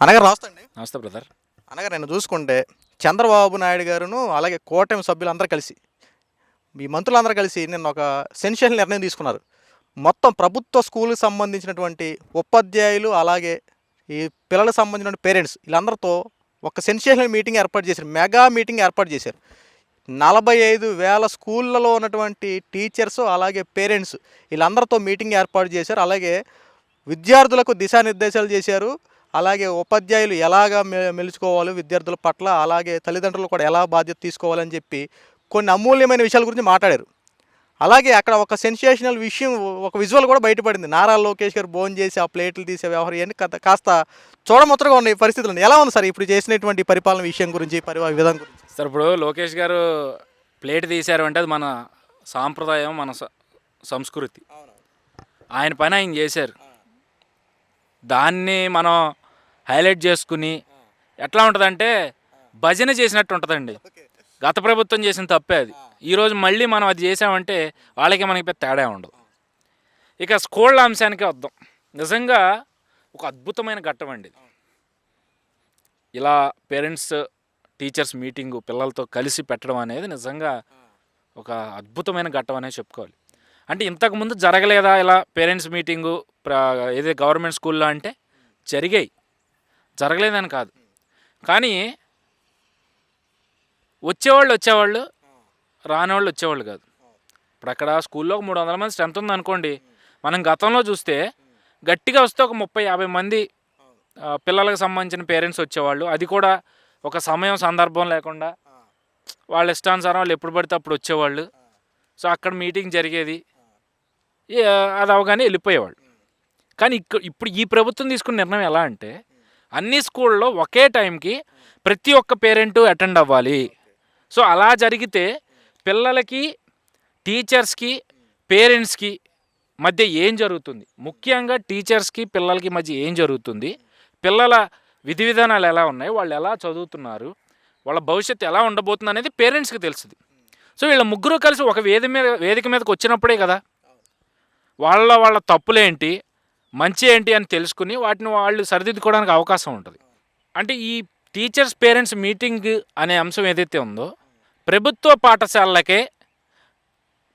అనగా రాస్తండి నమస్తే బ్రదర్. అనగా నేను చూసుకుంటే చంద్రబాబు నాయుడు గారును అలాగే కూటమి సభ్యులందరూ కలిసి ఈ మంత్రులందరూ కలిసి నిన్న ఒక సెన్షియల్ నిర్ణయం తీసుకున్నారు. మొత్తం ప్రభుత్వ స్కూల్కి సంబంధించినటువంటి ఉపాధ్యాయులు అలాగే ఈ పిల్లలకు సంబంధించిన పేరెంట్స్ వీళ్ళందరితో ఒక సెన్షియల్ మీటింగ్ ఏర్పాటు చేశారు. మెగా మీటింగ్ ఏర్పాటు చేశారు. నలభై ఐదు వేల స్కూళ్ళలో ఉన్నటువంటి టీచర్స్ అలాగే పేరెంట్స్ వీళ్ళందరితో మీటింగ్ ఏర్పాటు చేశారు. అలాగే విద్యార్థులకు దిశానిర్దేశాలు చేశారు. అలాగే ఉపాధ్యాయులు ఎలాగా మెలుచుకోవాలి విద్యార్థుల పట్ల అలాగే తల్లిదండ్రులు కూడా ఎలా బాధ్యత తీసుకోవాలని చెప్పి కొన్ని అమూల్యమైన విషయాల గురించి మాట్లాడారు. అలాగే అక్కడ ఒక సెన్సేషనల్ విషయం ఒక విజువల్ కూడా బయటపడింది. నారా లోకేష్ గారు భోజనం చేసి ఆ ప్లేట్లు తీసే వ్యవహారం ఇవన్నీ కాస్త- కాస్త చూడముచ్చటగా ఉన్నాయి పరిస్థితులు. ఎలా ఉంది సార్ ఇప్పుడు చేసినటువంటి పరిపాలన విషయం గురించి పరి విధానం గురించి? సార్ ఇప్పుడు లోకేష్ గారు ప్లేట్ తీశారు అంటే అది మన సాంప్రదాయం మన స- సంస్కృతి. ఆయన పని ఆయన చేశారు. దాన్ని మనం హైలైట్ చేసుకుని ఎట్లా ఉంటుందంటే భజన చేసినట్టు ఉంటుందండి. గత ప్రభుత్వం చేసిన తప్పే అది. ఈరోజు మళ్ళీ మనం అది చేసామంటే వాళ్ళకి మనకి పెద్ద తేడా ఉండదు. ఇక స్కూళ్ళ అంశానికి వద్దాం. నిజంగా ఒక అద్భుతమైన ఘట్టం అండి ఇలా పేరెంట్స్ టీచర్స్ మీటింగు పిల్లలతో కలిసి పెట్టడం అనేది నిజంగా ఒక అద్భుతమైన ఘట్టం అనేది చెప్పుకోవాలి. అంటే ఇంతకుముందు జరగలేదా ఇలా పేరెంట్స్ మీటింగు ఏదైతే ఏదే గవర్నమెంట్ స్కూల్లో అంటే? జరిగాయి. జరగలేదని కాదు. కానీ వచ్చేవాళ్ళు వచ్చేవాళ్ళు రానివాళ్ళు వచ్చేవాళ్ళు కాదు. ఇప్పుడు అక్కడ స్కూల్లో ఒక మూడు వందల మంది స్ట్రెంత్ ఉంది అనుకోండి మనం గతంలో చూస్తే గట్టిగా వస్తే ఒక ముప్పై యాభై మంది పిల్లలకు సంబంధించిన పేరెంట్స్ వచ్చేవాళ్ళు. అది కూడా ఒక సమయం సందర్భం లేకుండా వాళ్ళ ఇష్టానుసారం వాళ్ళు ఎప్పుడు పడితే అప్పుడు వచ్చేవాళ్ళు. సో అక్కడ మీటింగ్ జరిగేది. అది అవగానే వెళ్ళిపోయేవాళ్ళు. కానీ ఇక్కడ ఇప్పుడు ఈ ప్రభుత్వం తీసుకున్న నిర్ణయం ఎలా అంటే అన్ని స్కూల్లో ఒకే టైంకి ప్రతి ఒక్క పేరెంటు అటెండ్ అవ్వాలి. సో అలా జరిగితే పిల్లలకి టీచర్స్కి పేరెంట్స్కి మధ్య ఏం జరుగుతుంది? ముఖ్యంగా టీచర్స్కి పిల్లలకి మధ్య ఏం జరుగుతుంది? పిల్లల విధి విధానాలు ఎలా ఉన్నాయి? వాళ్ళు ఎలా చదువుతున్నారు? వాళ్ళ భవిష్యత్తు ఎలా ఉండబోతుంది అనేది పేరెంట్స్కి తెలుస్తుంది. సో వీళ్ళ ముగ్గురు కలిసి ఒక వేది మీద వేదిక మీదకి వచ్చినప్పుడే కదా? వాళ్ళ వాళ్ళ తప్పులేంటి? మంచి ఏంటి అని తెలుసుకుని వాటిని వాళ్ళు సరిదిద్దుకోవడానికి అవకాశం ఉంటుంది. అంటే ఈ టీచర్స్ పేరెంట్స్ మీటింగ్ అనే అంశం ఏదైతే ఉందో ప్రభుత్వ పాఠశాలలకే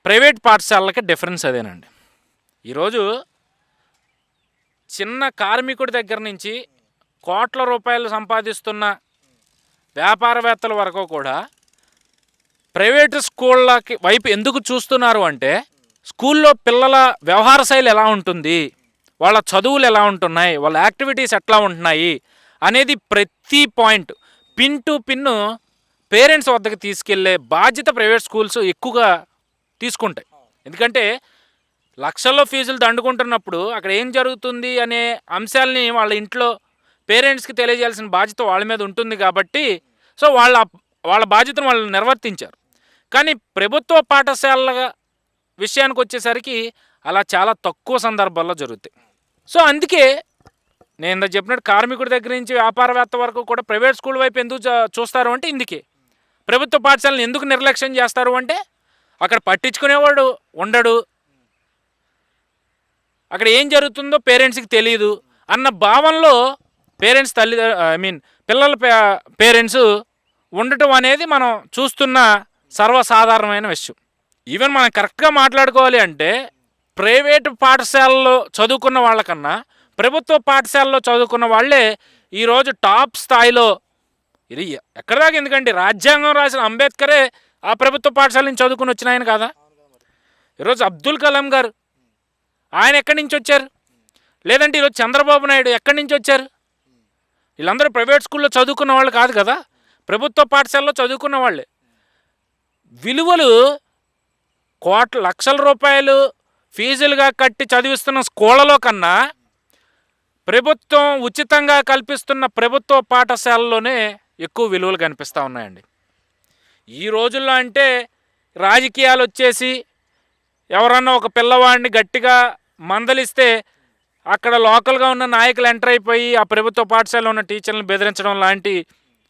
ప్రైవేట్ పాఠశాలలకే డిఫరెన్స్ అదేనండి. ఈరోజు చిన్న కార్మికుడి దగ్గర నుంచి కోట్ల రూపాయలు సంపాదిస్తున్న వ్యాపారవేత్తల వరకు కూడా ప్రైవేటు స్కూళ్ళకి వైపు ఎందుకు చూస్తున్నారు అంటే స్కూల్లో పిల్లల వ్యవహార శైలి ఎలా ఉంటుంది? వాళ్ళ చదువులు ఎలా ఉంటున్నాయి వాళ్ళ యాక్టివిటీస్ ఎట్లా ఉంటున్నాయి అనేది ప్రతి point. Pin to pin parents వద్దకు తీసుకెళ్ళే బాధ్యత ప్రైవేట్ స్కూల్స్ ఎక్కువగా తీసుకుంటాయి. ఎందుకంటే లక్షల్లో ఫీజులు దండుకుంటున్నప్పుడు అక్కడ ఏం జరుగుతుంది అనే అంశాలని వాళ్ళ ఇంట్లో పేరెంట్స్కి తెలియజేయాల్సిన బాధ్యత వాళ్ళ మీద ఉంటుంది కాబట్టి సో వాళ్ళ వాళ్ళ బాధ్యతను వాళ్ళు నిర్వర్తించారు. కానీ ప్రభుత్వ పాఠశాలల విషయానికి వచ్చేసరికి అలా చాలా తక్కువ సందర్భాల్లో జరుగుతాయి. సో అందుకే నేను ఇంత చెప్పినట్టు కార్మికుడి దగ్గర నుంచి వ్యాపారవేత్త వరకు కూడా ప్రైవేట్ స్కూల్ వైపు ఎందుకు చూస్తారు అంటే ఇందుకే. ప్రభుత్వ పాఠశాలను ఎందుకు నిర్లక్ష్యం చేస్తారు అంటే అక్కడ పట్టించుకునేవాడు ఉండడు. అక్కడ ఏం జరుగుతుందో పేరెంట్స్కి తెలియదు అన్న భావనలో పేరెంట్స్ తల్లి ఐ మీన్ పిల్లల పేరెంట్స్ ఉండటం అనేది మనం చూస్తున్న సర్వసాధారణమైన విషయం. ఈవెన్ మనం కరెక్ట్గా మాట్లాడుకోవాలి అంటే ప్రైవేటు పాఠశాలలో చదువుకున్న వాళ్ళకన్నా ప్రభుత్వ పాఠశాలలో చదువుకున్న వాళ్ళే ఈరోజు టాప్ స్థాయిలో ఇది ఎక్కడ దాకా ఎందుకంటే రాజ్యాంగం రాసిన అంబేద్కరే ఆ ప్రభుత్వ పాఠశాల నుంచి చదువుకుని వచ్చిన ఆయన కదా? ఈరోజు అబ్దుల్ కలాం గారు ఆయన ఎక్కడి నుంచి వచ్చారు? లేదంటే ఈరోజు చంద్రబాబు నాయుడు ఎక్కడి నుంచి వచ్చారు? వీళ్ళందరూ ప్రైవేట్ స్కూల్లో చదువుకున్న వాళ్ళు కాదు కదా? ప్రభుత్వ పాఠశాలలో చదువుకున్న వాళ్ళే. విలువలు కోట్ల లక్షల రూపాయలు ఫీజులుగా కట్టి చదివిస్తున్న స్కూళ్ళలో కన్నా ప్రభుత్వం ఉచితంగా కల్పిస్తున్న ప్రభుత్వ పాఠశాలలోనే ఎక్కువ విలువలు కనిపిస్తూ ఉన్నాయండి. ఈ రోజుల్లో అంటే రాజకీయాలు వచ్చేసి ఎవరన్నా ఒక పిల్లవాడిని గట్టిగా మందలిస్తే అక్కడ లోకల్గా ఉన్న నాయకులు ఎంటర్ అయిపోయి ఆ ప్రభుత్వ పాఠశాలలో ఉన్న టీచర్లను బెదిరించడం లాంటి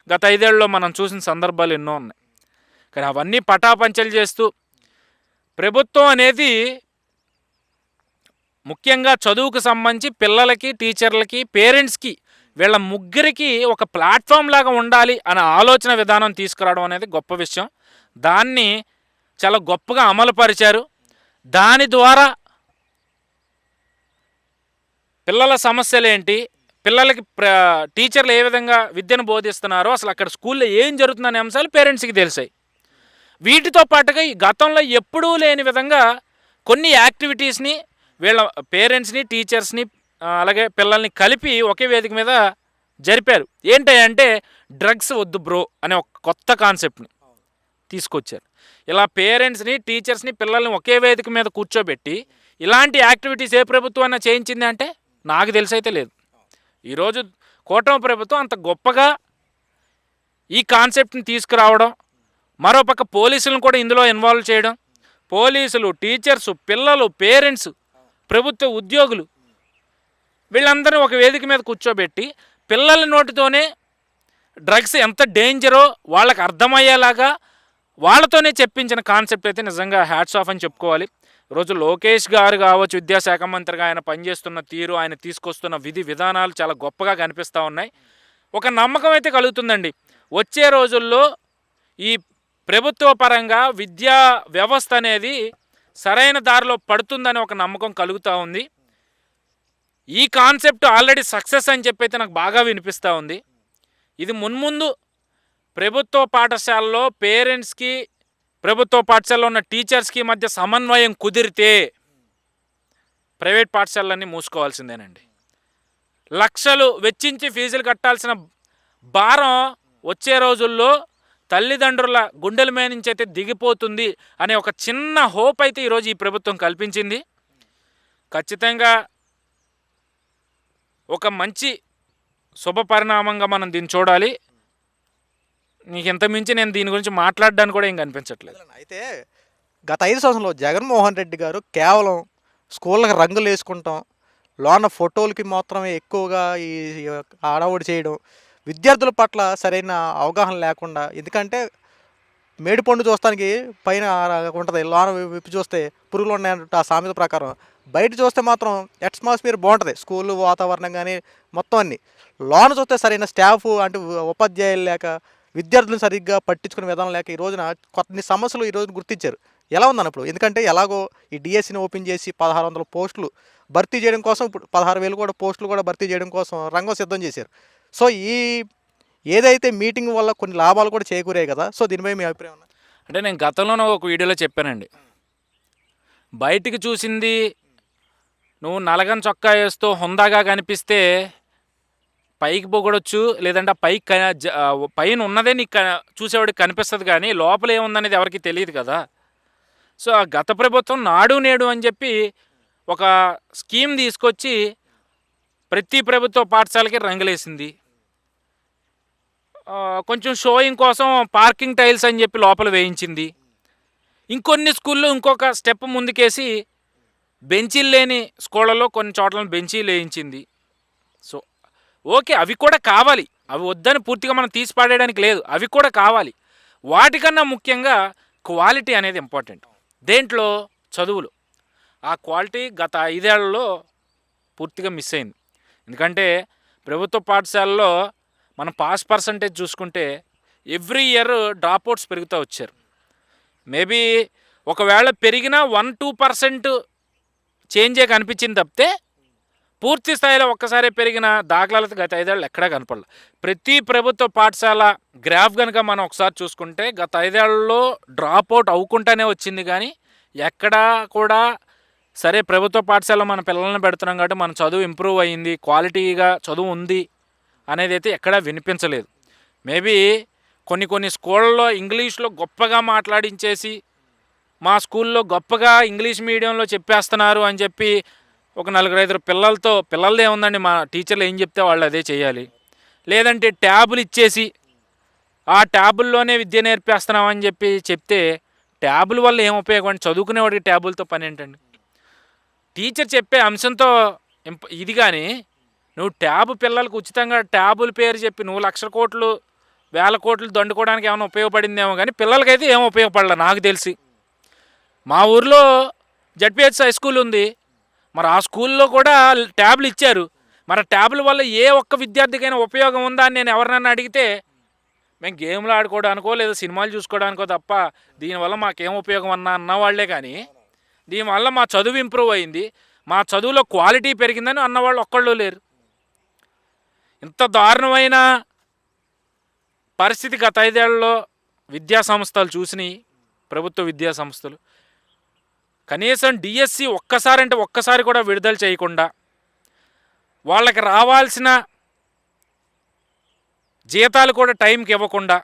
గత ఐదేళ్ళలో మనం చూసిన సందర్భాలు ఎన్నో ఉన్నాయి. కానీ అవన్నీ పటాపంచలు చేస్తూ ప్రభుత్వం అనేది ముఖ్యంగా చదువుకు సంబంధించి పిల్లలకి టీచర్లకి పేరెంట్స్కి వీళ్ళ ముగ్గురికి ఒక ప్లాట్ఫామ్ లాగా ఉండాలి అనే ఆలోచన విధానం తీసుకురావడం అనేది గొప్ప విషయం. దాన్ని చాలా గొప్పగా అమలుపరిచారు. దాని ద్వారా పిల్లల సమస్యలు ఏంటి? పిల్లలకి ప్ర టీచర్లు ఏ విధంగా విద్యను బోధిస్తున్నారో అసలు అక్కడ స్కూల్లో ఏం జరుగుతుందనే అంశాలు పేరెంట్స్కి తెలిసాయి. వీటితో పాటుగా ఈ గతంలో ఎప్పుడూ లేని విధంగా కొన్ని యాక్టివిటీస్ని వీళ్ళ పేరెంట్స్ని టీచర్స్ని అలాగే పిల్లల్ని కలిపి ఒకే వేదిక మీద జరిపారు. ఏంటంటే డ్రగ్స్ వద్దు బ్రో అనే ఒక కొత్త కాన్సెప్ట్ని తీసుకొచ్చారు. ఇలా పేరెంట్స్ని టీచర్స్ని పిల్లల్ని ఒకే వేదిక మీద కూర్చోబెట్టి ఇలాంటి యాక్టివిటీస్ ఏ ప్రభుత్వం అయినా చేయించింది అంటే నాకు తెలిసైతే లేదు. ఈరోజు కూటమి ప్రభుత్వం అంత గొప్పగా ఈ కాన్సెప్ట్ని తీసుకురావడం మరోపక్క పోలీసులను కూడా ఇందులో ఇన్వాల్వ్ చేయడం పోలీసులు టీచర్స్ పిల్లలు పేరెంట్స్ ప్రభుత్వ ఉద్యోగులు వీళ్ళందరూ ఒక వేదిక మీద కూర్చోబెట్టి పిల్లల నోటితోనే డ్రగ్స్ ఎంత డేంజరో వాళ్ళకి అర్థమయ్యేలాగా వాళ్ళతోనే చెప్పించిన కాన్సెప్ట్ అయితే నిజంగా హ్యాట్స్ ఆఫ్ అని చెప్పుకోవాలి. రోజు లోకేష్ గారు కావచ్చు విద్యాశాఖ మంత్రిగా ఆయన పనిచేస్తున్న తీరు ఆయన తీసుకొస్తున్న విధి విధానాలు చాలా గొప్పగా కనిపిస్తూ ఉన్నాయి. ఒక నమ్మకం అయితే కలుగుతుందండి. వచ్చే రోజుల్లో ఈ ప్రభుత్వ పరంగా విద్యా వ్యవస్థ అనేది సరైన దారిలో పడుతుందని ఒక నమ్మకం కలుగుతూ ఉంది. ఈ కాన్సెప్ట్ ఆల్రెడీ సక్సెస్ అని చెప్పి అయితే నాకు బాగా వినిపిస్తూ ఉంది. ఇది మున్ముందు ప్రభుత్వ పాఠశాలలో పేరెంట్స్కి ప్రభుత్వ పాఠశాలలో ఉన్న టీచర్స్కి మధ్య సమన్వయం కుదిరితే ప్రైవేట్ పాఠశాలలన్నీ మూసుకోవాల్సిందేనండి. లక్షలు వెచ్చించి ఫీజులు కట్టాల్సిన భారం వచ్చే రోజుల్లో తల్లిదండ్రుల గుండెల మీద నుంచి అయితే దిగిపోతుంది అనే ఒక చిన్న హోప్ అయితే ఈరోజు ఈ ప్రభుత్వం కల్పించింది. ఖచ్చితంగా ఒక మంచి శుభ పరిణామంగా మనం దీన్ని చూడాలి. నీకు ఎంత మించి నేను దీని గురించి మాట్లాడడానికి కూడా ఏం కనిపించట్లేదు. అయితే గత ఐదు సంవత్సరంలో జగన్మోహన్ రెడ్డి గారు కేవలం స్కూళ్ళకి రంగులు వేసుకుంటాం లోన ఫోటోలకి మాత్రమే ఎక్కువగా ఈ ఈ చేయడం విద్యార్థుల పట్ల సరైన అవగాహన లేకుండా ఎందుకంటే మేడిపండు చూస్తానికి పైన ఉంటుంది లోన విప్పి చూస్తే పురుగులు ఉన్నాయంట ఆ సామెత ప్రకారం. బయట చూస్తే మాత్రం అట్మాస్ఫియర్ బాగుంటుంది స్కూల్ వాతావరణం కానీ మొత్తం అన్ని. లోన చూస్తే సరైన స్టాఫ్ అంటే ఉపాధ్యాయులు లేక విద్యార్థులను సరిగ్గా పట్టించుకునే విధానం లేక ఈ రోజున కొన్ని సమస్యలు ఈరోజు గుర్తించారు. ఎలా ఉందని ఇప్పుడు? ఎందుకంటే ఎలాగో ఈ డిఎస్సిని ఓపెన్ చేసి పదహారు వందల పోస్టులు భర్తీ చేయడం కోసం ఇప్పుడు పదహారు వేలు కూడా పోస్టులు కూడా భర్తీ చేయడం కోసం రంగం సిద్ధం చేశారు. సో ఈ ఏదైతే మీటింగ్ వల్ల కొన్ని లాభాలు కూడా చేకూరాయి కదా సో దీనిపై మీ అభిప్రాయం అంటే నేను గతంలోనే ఒక వీడియోలో చెప్పానండి. బయటికి చూసింది నువ్వు నలగని చొక్కా వేస్తూ హుందాగా కనిపిస్తే పైకి పొగడొచ్చు లేదంటే పైకి క- జ- పైన ఉన్నదే నీకు క- చూసేవాడికి కనిపిస్తుంది కానీ లోపల ఏముందనేది ఎవరికి తెలియదు కదా. సో ఆ గత ప్రభుత్వం నాడు నేడు అని చెప్పి ఒక స్కీమ్ తీసుకొచ్చి ప్రతి ప్రభుత్వ పాఠశాలకి రంగులేసింది. కొంచెం షోయింగ్ కోసం పార్కింగ్ టైల్స్ అని చెప్పి లోపల వేయించింది. ఇంకొన్ని స్కూల్లో ఇంకొక స్టెప్ ముందుకేసి బెంచీలు లేని స్కూళ్ళలో కొన్ని చోట్ల బెంచీలు వేయించింది. సో ఓకే అవి కూడా కావాలి. అవి వద్దని పూర్తిగా మనం తీసి పాడేయడానికి లేదు. అవి కూడా కావాలి. వాటికన్నా ముఖ్యంగా క్వాలిటీ అనేది ఇంపార్టెంట్. దేంట్లో? చదువులు. ఆ క్వాలిటీ గత ఐదేళ్ళలో పూర్తిగా మిస్ అయింది. ఎందుకంటే ప్రభుత్వ పాఠశాలలో మనం పాస్ పర్సంటేజ్ చూసుకుంటే ఎవ్రీ ఇయర్ డ్రాప్ అవుట్స్ పెరుగుతూ వచ్చారు. మేబీ ఒకవేళ పెరిగినా వన్ టూ పర్సెంట్ చేంజే కనిపించింది తప్పితే పూర్తి స్థాయిలో ఒక్కసారి పెరిగిన దాఖలాలతో గత ఐదేళ్ళు ఎక్కడా కనపడలేదు ప్రతి ప్రభుత్వ పాఠశాల గ్రాఫ్ కనుక మనం ఒకసారి చూసుకుంటే గత ఐదేళ్ళలో డ్రాప్ అవుట్ అవ్వకుండానే వచ్చింది కానీ ఎక్కడా కూడా సరే ప్రభుత్వ పాఠశాల మన పిల్లల్ని పెడుతున్నాం కాబట్టి మన చదువు ఇంప్రూవ్ అయ్యింది క్వాలిటీగా చదువు ఉంది అనేది అయితే ఎక్కడా వినిపించలేదు. మేబీ కొన్ని కొన్ని స్కూళ్ళలో ఇంగ్లీష్లో గొప్పగా మాట్లాడించేసి మా స్కూల్లో గొప్పగా ఇంగ్లీష్ మీడియంలో చెప్పేస్తున్నారు అని చెప్పి ఒక నలుగురు ఐదుగురు పిల్లలతో పిల్లలదే ఉందండి మా టీచర్లు ఏం చెప్తే వాళ్ళు అదే చేయాలి. లేదంటే ట్యాబులు ఇచ్చేసి ఆ ట్యాబుల్లోనే విద్య నేర్పేస్తున్నామని చెప్పి చెప్తే ట్యాబుల వల్ల ఏం ఉపయోగం అండి? చదువుకునేవాడికి ట్యాబులతో పని ఏంటండి? టీచర్ చెప్పే అంశంతో ఇది కానీ నువ్వు ట్యాబ్ పిల్లలకు ఉచితంగా ట్యాబుల పేరు చెప్పి నువ్వు లక్షల కోట్లు వేల కోట్లు దండుకోవడానికి ఏమైనా ఉపయోగపడిందేమో కానీ పిల్లలకైతే ఏం ఉపయోగపడలే నాకు తెలిసి. మా ఊర్లో జడ్పిహెచ్ హై స్కూల్ ఉంది. మరి ఆ స్కూల్లో కూడా ట్యాబ్లు ఇచ్చారు. మరి ట్యాబ్ల వల్ల ఏ ఒక్క విద్యార్థికైనా ఉపయోగం ఉందా అని నేను ఎవరినైనా అడిగితే మేము గేమ్లు ఆడుకోవడానికో లేదా సినిమాలు చూసుకోవడానికో తప్ప దీనివల్ల మాకేం ఉపయోగం అన్నా అన్నవాళ్ళే కానీ దీనివల్ల మా చదువు ఇంప్రూవ్ అయింది. మా చదువులో క్వాలిటీ పెరిగిందని అన్నవాళ్ళు ఒక్కళ్ళు లేరు. ఇంత దారుణమైన పరిస్థితి గత ఐదేళ్ళలో విద్యా సంస్థలు చూసినాయి ప్రభుత్వ విద్యా సంస్థలు కనీసం డిఎస్సి ఒక్కసారి అంటే ఒక్కసారి కూడా విడుదల చేయకుండా వాళ్ళకి రావాల్సిన జీతాలు కూడా టైంకి ఇవ్వకుండా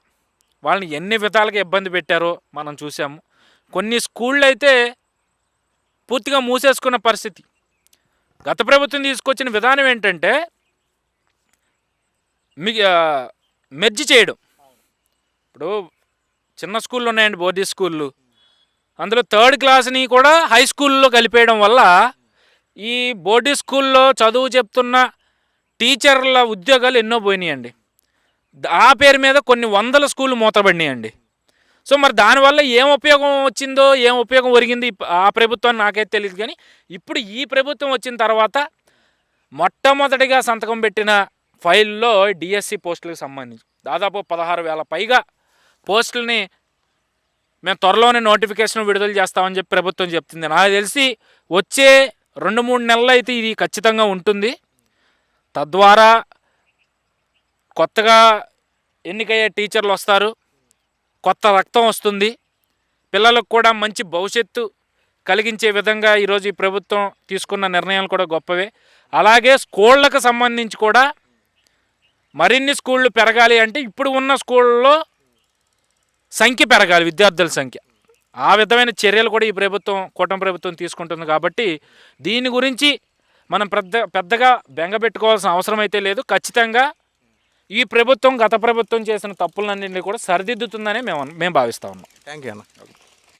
వాళ్ళని ఎన్ని విధాలుగా ఇబ్బంది పెట్టారో మనం చూసాము కొన్ని స్కూళ్ళు అయితే పూర్తిగా మూసేసుకున్న పరిస్థితి. గత ప్రభుత్వం తీసుకొచ్చిన విధానం ఏంటంటే మీ మెర్జి చేయడం. ఇప్పుడు చిన్న స్కూళ్ళు ఉన్నాయండి బోర్డింగ్ స్కూళ్ళు. అందులో థర్డ్ క్లాస్ని కూడా హై స్కూల్లో కలిపేయడం వల్ల ఈ బోర్డీ స్కూల్లో చదువు చెప్తున్న టీచర్ల ఉద్యోగాలు ఎన్నో పోయినాయండి. ఆ పేరు మీద కొన్ని వందల స్కూళ్ళు మూతబడినాయండి. సో మరి దానివల్ల ఏం ఉపయోగం వచ్చిందో ఏం ఉపయోగం ఒరిగింది ఆ ప్రభుత్వాన్ని నాకైతే తెలియదు కానీ ఇప్పుడు ఈ ప్రభుత్వం వచ్చిన తర్వాత మొట్టమొదటిగా సంతకం పెట్టిన ఫైల్లో డిఎస్సి పోస్టులకు సంబంధించి. దాదాపు పదహారు వేల పైగా పోస్టులని మేము త్వరలోనే నోటిఫికేషన్ విడుదల చేస్తామని చెప్పి ప్రభుత్వం చెప్తుంది. నాకు తెలిసి వచ్చే రెండు మూడు నెలలు అయితే ఇది ఖచ్చితంగా ఉంటుంది. తద్వారా కొత్తగా ఎన్నికయ్యే టీచర్లు వస్తారు. కొత్త రక్తం వస్తుంది. పిల్లలకు కూడా మంచి భవిష్యత్తు కలిగించే విధంగా ఈరోజు ఈ ప్రభుత్వం తీసుకున్న నిర్ణయాలు కూడా గొప్పవే. అలాగే స్కూళ్ళకు సంబంధించి కూడా మరిన్ని స్కూళ్ళు పెరగాలి అంటే ఇప్పుడు ఉన్న స్కూళ్ళలో సంఖ్య పెరగాలి విద్యార్థుల సంఖ్య. ఆ విధమైన చర్యలు కూడా ఈ ప్రభుత్వం కూటమి ప్రభుత్వం తీసుకుంటుంది కాబట్టి దీని గురించి మనం పెద్ద పెద్దగా బెంగపెట్టుకోవాల్సిన అవసరం అయితే లేదు. ఖచ్చితంగా ఈ ప్రభుత్వం గత ప్రభుత్వం చేసిన తప్పులన్నింటినీ కూడా సరిదిద్దుతుందని మేము మేము భావిస్తూ ఉన్నాం. థ్యాంక్ యూ అన్న.